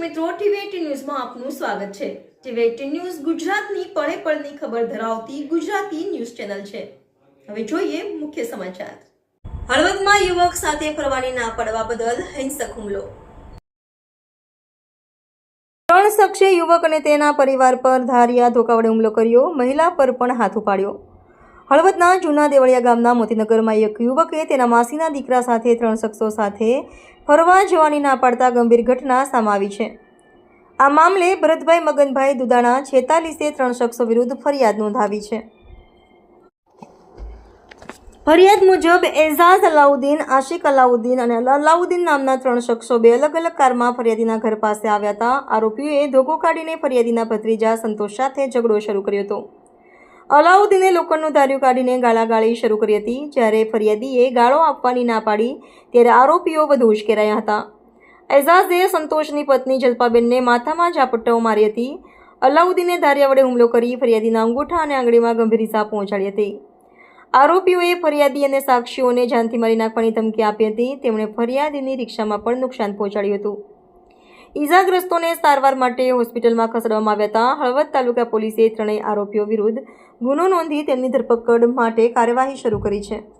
મિત્રો, ટીવી ન્યૂઝમાં આપનું સ્વાગત છે. ટીવી ન્યૂઝ ગુજરાતની પળે પળની ખબર ધરાવતી ગુજરાતી ન્યૂઝ ચેનલ છે. હવે જોઈએ મુખ્ય સમાચાર. હળવદમાં યુવક સાથે ફરવાની ના પડવા બદલ હિંસક હુમલો. ત્રણ શખ્સે યુવક અને તેના પરિવાર પર ધારિયા ધોકાવડે હુમલો કર્યો. મહિલા પર પણ હાથ ઉપાડ્યો. હળવદના જૂના દેવળિયા ગામના મોતીનગરમાં એક યુવકે તેના માસીના દીકરા સાથે ત્રણ શખ્સો સાથે ફરવા જવાની ના પાડતા ગંભીર ઘટના સામે આવી છે. આ મામલે ભરતભાઈ, મગનભાઈ દુદાણા છેતાલીસે ત્રણ શખ્સો વિરુદ્ધ ફરિયાદ નોંધાવી છે. ફરિયાદ મુજબ એઝાઝ અલાઉદ્દીન, આશિક અલાઉદ્દીન અને અલાઉદ્દીન નામના ત્રણ શખ્સો બે અલગ અલગ કારમાં ફરિયાદીના ઘર પાસે આવ્યા હતા. આરોપીઓએ ધોકો કાઢીને ફરિયાદીના ભત્રીજા સંતોષ સાથે ઝઘડો શરૂ કર્યો હતો. અલાઉદ્દીને લોખંડનું ધાર્યું કાઢીને ગાળાગાળી શરૂ કરી હતી, જ્યારે ફરિયાદીએ ગાળો આપવાની ના પાડી, ત્યારે આરોપીઓ વધુ ઉશ્કેરાયા હતા. એઝાઝે સંતોષની પત્ની જલ્પાબેનને માથામાં ઝાપટ્ટાઓ મારી હતી. અલાઉદ્દીને ધારિયા વડે હુમલો કરી ફરિયાદીના અંગૂઠા અને આંગળીમાં ગંભીર ઇજા પહોંચાડી હતી. આરોપીઓએ ફરિયાદી અને સાક્ષીઓને જાનથી મારી નાખવાની ધમકી આપી હતી. તેમણે ફરિયાદીની રિક્ષામાં પણ નુકસાન પહોંચાડ્યું હતું. ઈજાગ્રસ્તોને સારવાર માટે હોસ્પિટલમાં ખસેડવામાં આવ્યા હતા. હળવદ તાલુકા પોલીસે ત્રણેય આરોપીઓ વિરુદ્ધ ગુનો નોંધી તેમની ધરપકડ માટે કાર્યવાહી શરૂ કરી છે.